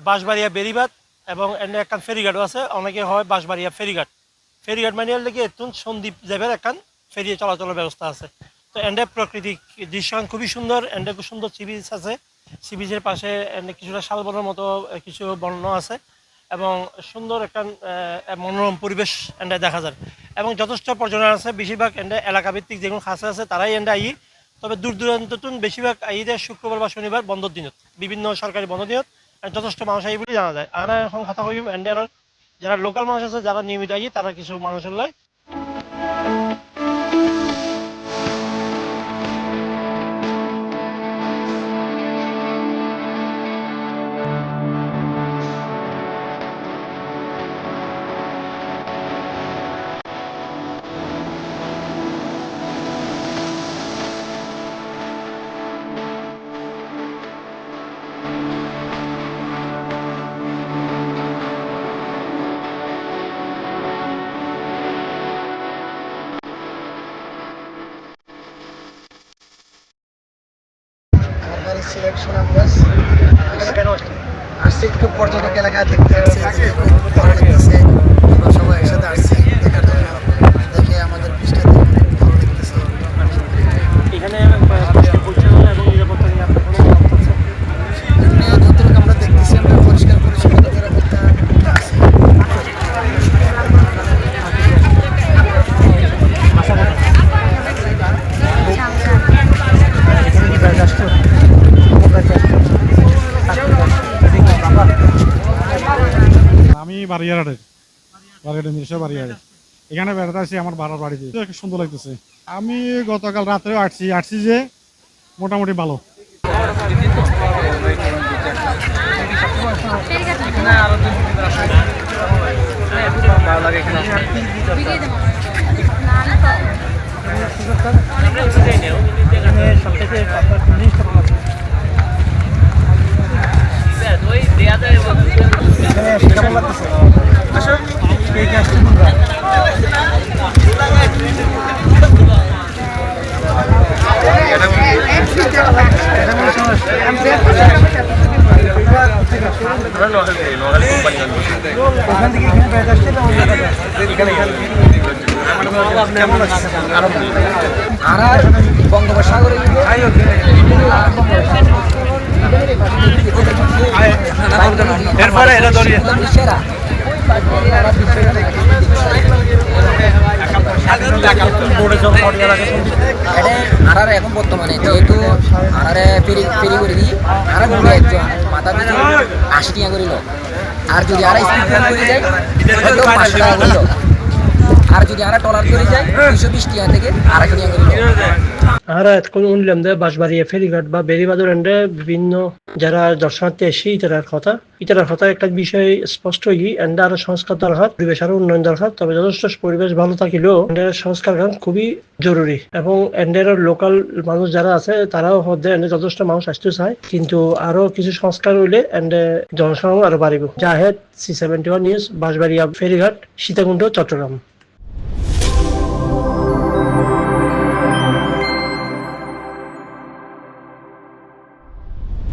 বাঁশবাড়িয়া বেরিবাদ এবং এনে একখান ফেরিঘাটও আছে। অনেকে হয় বাঁশবাড়িয়া ফেরিঘাট। ফেরিঘাট মানে লেগে এতুন সন্দীপ যাবের একখান ফেরি চলাচলের ব্যবস্থা আছে। তো এন্ডে প্রাকৃতিক দৃশ্য খুবই সুন্দর এন্ডে খুব সুন্দর সি বিচ আছে। সি বিচের পাশে কিছুটা শালবনের মতো কিছু বর্ণ আছে এবং সুন্দর একটা মনোরম পরিবেশ এন্ডে দেখা যায়। এবং যথেষ্ট পর্যটন আছে। বেশিরভাগ এন্ডে এলাকা ভিত্তিক যেগুলো খাসে আছে তারাই এন্ডে আই তবে দূর দূরান্ততুন বেশিরভাগ আইদের শুক্রবার বা শনিবার বন্ধর দিনত। বিভিন্ন সরকারি বন্ধ দিনত। যথেষ্ট মানুষ আই বলে জানা যায়। আর এখন কথা কই এন্ডে আর যারা লোকাল মানুষ আছে, যারা নিয়মিত আই তারা কিছু মানুষের লাই সিলেট সুনামগঞ্জ আসছি একটু পর্যটক এলাকা দেখতে বাড়িয়াড়ের বাড়িয়াড়ের নিজস্ব বাড়িয়াড়ে এখানে বেড়াতে আসছি আমার বাড়ার বাড়িতে সুন্দর লাগতেছে। আমি গতকাল রাত্রেও আসছি আসছি যে মোটামুটি ভালো। এখানে সবথেকে আপনার কোন জিনিসটা ভালো লাগে? এখানে কেমন লাগতেছে? আসো, কে কে আসছে তোমরা? এটা মনে হয় সমস্যা। ওখান থেকে এখানে আর বঙ্গোপসাগরে এরপরে এটা ধরিয়ে। এটা এখন বর্তমানে যেহেতু আড়ারে ফেরি ফেরি করে দিই আড়া ঘুরে একজন মাথা পিছু আশি টাকা করিল। আর যদি আরা স্পিড করে যায় হয়তো পাঁচশো টাকা করিল। আর যদি আড়া টলার করে যায় দুইশো বিশ টাকা থেকে আড়াইশো টাকা করিল। আর এখন উনলাম দে বাঁশবাড়িয়া ফেরিঘাট বা বেরিবাদর এন্ডে বিভিন্ন যারা দর্শনার্থী এসে ইতারার কথা। ইতারার কথা একটা বিষয় স্পষ্ট ই এন্ডে আরও সংস্কার দরকার, পরিবেশ আরও উন্নয়ন দরকার, তবে যথেষ্ট পরিবেশ ভালো থাকিলেও এন্ডের সংস্কার কারণ খুবই জরুরি এবং এন্ডের লোকাল মানুষ যারা আছে, তারাও হতে এন্ডে যথেষ্ট মানুষ আসতে চায়, কিন্তু আরও কিছু সংস্কার হইলে এন্ডে জনসংখ্যা আরও বাড়িব। Zahed C seventy one news Banshbaria Ferighat, Sitakunda, Chattogram.